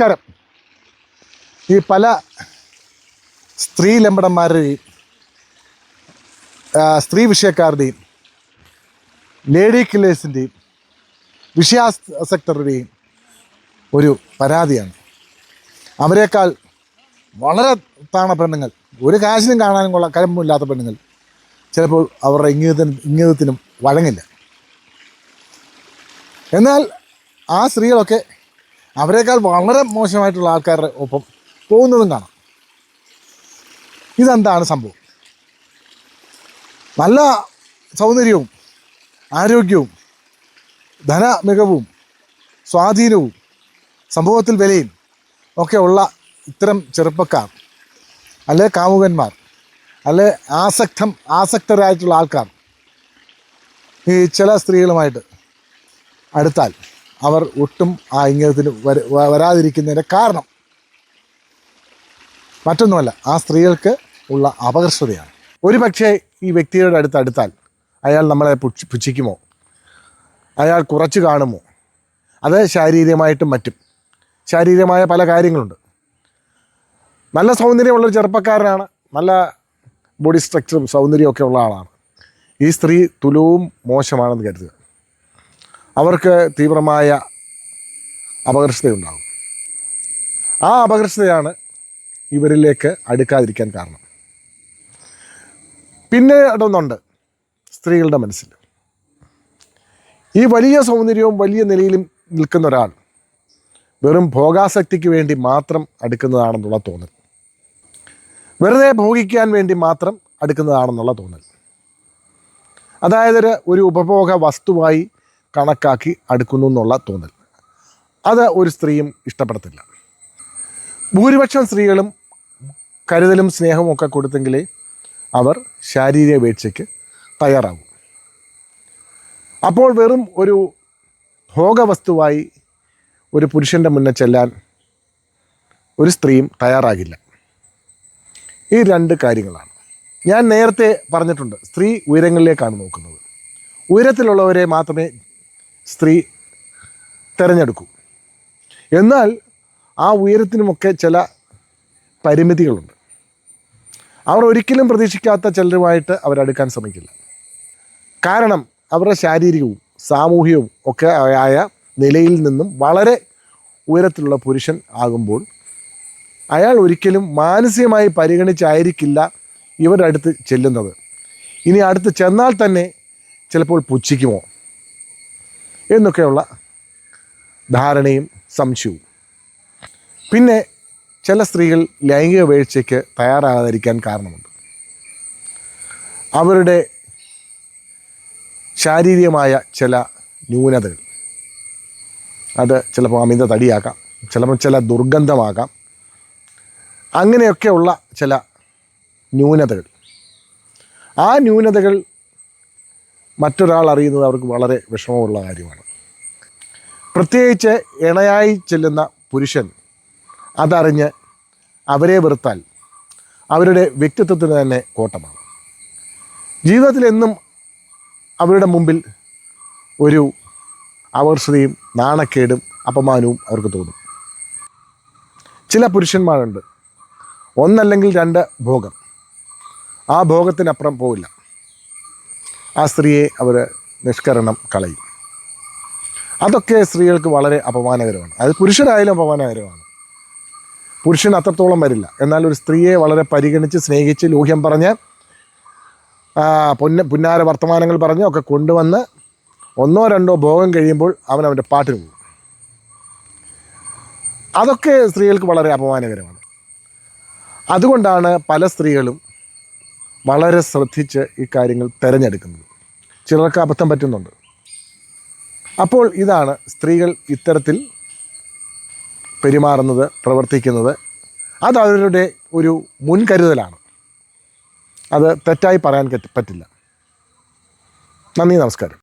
നമസ്കാരം. ഈ പല സ്ത്രീ ലംബടന്മാരുടെയും സ്ത്രീ വിഷയക്കാരുടെയും ലേഡി കില്ലേഴ്സിന്റെയും വിഷയാസക്തരുടെയും ഒരു പരാതിയാണ്. അവരെക്കാൾ വളരെ താണ പെണ്ണുങ്ങൾ. ഒരു കാശിനും കാണാനും കൊള്ള കരമ്പില്ലാത്ത പെണ്ണുങ്ങൾ. ചിലപ്പോൾ അവരുടെ ഇംഗിതത്തിനും ഇംഗിതത്തിനും വഴങ്ങില്ല. എന്നാൽ ആ സ്ത്രീകളൊക്കെ അവരെക്കാൾ വളരെ മോശമായിട്ടുള്ള ആൾക്കാരുടെ ഒപ്പം പോകുന്നതും കാണാം. ഇതെന്താണ് സംഭവം? നല്ല സൗന്ദര്യവും ആരോഗ്യവും ധന മികവും സ്വാധീനവും സമൂഹത്തിൽ വിലയും ഒക്കെ ഉള്ള ഇത്തരം ചെറുപ്പക്കാർ അല്ലെ കാമുകന്മാർ അല്ലെ ആസക്തം ആസക്തരായിട്ടുള്ള ആൾക്കാർ ഈ ചില സ്ത്രീകളുമായിട്ട് അടുത്താൽ അവർ ഒട്ടും ആ ഇംഗിതത്തിന് വര വരാതിരിക്കുന്നതിന്റെ കാരണം. മറ്റൊന്നുമല്ല ആ സ്ത്രീകൾക്ക് ഉള്ള അപകർഷതയാണ്. ഒരു പക്ഷേ ഈ വ്യക്തിയുടെ അടുത്ത് അടുത്താൽ അയാൾ നമ്മളെ പുച്ഛ പുച്ഛിക്കുമോ? അയാൾ കുറച്ച് കാണുമോ? അത് ശാരീരികമായിട്ടും മറ്റും. ശാരീരികമായ പല കാര്യങ്ങളുണ്ട്. നല്ല സൗന്ദര്യമുള്ളൊരു ചെറുപ്പക്കാരനാണ്. നല്ല ബോഡി സ്ട്രക്ചറും സൗന്ദര്യമൊക്കെ ഉള്ള ആളാണ്. ഈ സ്ത്രീ തുലവും മോശമാണെന്ന് കരുതുക. അവർക്ക് തീവ്രമായ അപകർഷതയുണ്ടാകും. ആ അപകർഷതയാണ് ഇവരിലേക്ക് അടുക്കാതിരിക്കാൻ കാരണം. പിന്നെ ഇടുന്നുണ്ട് സ്ത്രീകളുടെ മനസ്സിൽ. ഈ വലിയ സൗന്ദര്യവും വലിയ നിലയിലും നിൽക്കുന്ന ഒരാൾ വെറും ഭോഗാസക്തിക്ക് വേണ്ടി മാത്രം അടുക്കുന്നതാണെന്നുള്ള തോന്നൽ. വെറുതെ ഭോഗിക്കാൻ വേണ്ടി മാത്രം അടുക്കുന്നതാണെന്നുള്ള തോന്നൽ. അതായത് ഒരു- ഉപഭോഗ വസ്തുവായി കണക്കാക്കി അടുക്കുന്നു എന്നുള്ള തോന്നൽ. അത് ഒരു സ്ത്രീയും ഇഷ്ടപ്പെടത്തില്ല. ഭൂരിപക്ഷം സ്ത്രീകളും കരുതലും സ്നേഹവും ഒക്കെ കൊടുത്തെങ്കിലേ അവർ ശാരീരിക വീഴ്ചയ്ക്ക് തയ്യാറാകും അപ്പോൾ വെറും ഒരു ഭോഗവസ്തുവായി ഒരു പുരുഷന്റെ മുന്നേ ചെല്ലാൻ ഒരു സ്ത്രീയും തയ്യാറാകില്ല. ഈ രണ്ട് കാര്യങ്ങളാണ്. ഞാൻ നേരത്തെ പറഞ്ഞിട്ടുണ്ട് സ്ത്രീ ഉയരങ്ങളിലേക്കാണ് നോക്കുന്നത്. ഉയരത്തിലുള്ളവരെ മാത്രമേ സ്ത്രീ തിരഞ്ഞെടുക്കും. എന്നാൽ ആ ഉയരത്തിനുമൊക്കെ ചില പരിമിതികളുണ്ട്. അവർ ഒരിക്കലും പ്രതീക്ഷിക്കാത്ത ചിലരുമായിട്ട് അവരടുക്കാൻ ശ്രമിക്കില്ല. കാരണം അവരുടെ ശാരീരികവും സാമൂഹികവും ഒക്കെ ആയ നിലയിൽ നിന്നും വളരെ ഉയരത്തിലുള്ള പുരുഷൻ ആകുമ്പോൾ അയാൾ ഒരിക്കലും മാനസികമായി പരിഗണിച്ചായിരിക്കില്ല ഇവരുടെ അടുത്ത് ചെല്ലുന്നത്. ഇനി അടുത്ത് ചെന്നാൽ തന്നെ ചിലപ്പോൾ പുച്ഛിക്കുമോ? എന്നൊക്കെയുള്ള ധാരണയും സംശയവും. പിന്നെ ചില സ്ത്രീകൾ ലൈംഗിക വീഴ്ചയ്ക്ക് തയ്യാറാകാതിരിക്കാൻ കാരണമുണ്ട്. അവരുടെ ശാരീരികമായ ചില ന്യൂനതകൾ അത് ചിലപ്പോൾ അമിത തടിയാക്കാം ചിലപ്പോൾ ചില ദുർഗന്ധമാകാം അങ്ങനെയൊക്കെയുള്ള ചില ന്യൂനതകൾ. ആ ന്യൂനതകൾ മറ്റൊരാൾ അറിയുന്നത് അവർക്ക് വളരെ വിഷമമുള്ള കാര്യമാണ്. പ്രത്യേകിച്ച് ഇണയായി ചെല്ലുന്ന പുരുഷൻ അതറിഞ്ഞ് അവരെ വെറുത്താൽ അവരുടെ വ്യക്തിത്വത്തിന് തന്നെ കോട്ടമാണ്. ജീവിതത്തിൽ എന്നും അവരുടെ മുമ്പിൽ ഒരു അവർഷതയും നാണക്കേടും അപമാനവും അവർക്ക് തോന്നും. ചില പുരുഷന്മാരുണ്ട്. ഒന്നല്ലെങ്കിൽ രണ്ട് ഭോഗം. ആ ഭോഗത്തിനപ്പുറം പോവില്ല. ആ സ്ത്രീയെ അവർ നിഷ്കരണം കളയും. അതൊക്കെ സ്ത്രീകൾക്ക് വളരെ അപമാനകരമാണ്. അത് പുരുഷനായാലും അപമാനകരമാണ്. പുരുഷൻ അത്രത്തോളം വരില്ല. എന്നാൽ ഒരു സ്ത്രീയെ വളരെ പരിഗണിച്ച് സ്നേഹിച്ച് ലോഹ്യം പറഞ്ഞ് പൊന്ന പുന്നാര വർത്തമാനങ്ങൾ പറഞ്ഞ് ഒക്കെ കൊണ്ടുവന്ന് ഒന്നോ രണ്ടോ ഭോഗം കഴിയുമ്പോൾ അവൻ അവന്റെ പാട്ടിന് പോകും. അതൊക്കെ സ്ത്രീകൾക്ക് വളരെ അപമാനകരമാണ്. അതുകൊണ്ടാണ് പല സ്ത്രീകളും വളരെ ശ്രദ്ധിച്ച് ഈ കാര്യങ്ങൾ തിരഞ്ഞെടുക്കുന്നത്. ചിലർക്ക് അബദ്ധം പറ്റുന്നുണ്ട്. അപ്പോൾ ഇതാണ് സ്ത്രീകൾ ഇത്തരത്തിൽ പെരുമാറുന്നത് പ്രവർത്തിക്കുന്നത്. അത് അവരുടെ ഒരു മുൻകരുതലാണ്. അത് തെറ്റായി പറയാൻ പറ്റില്ല. നന്ദി നമസ്കാരം.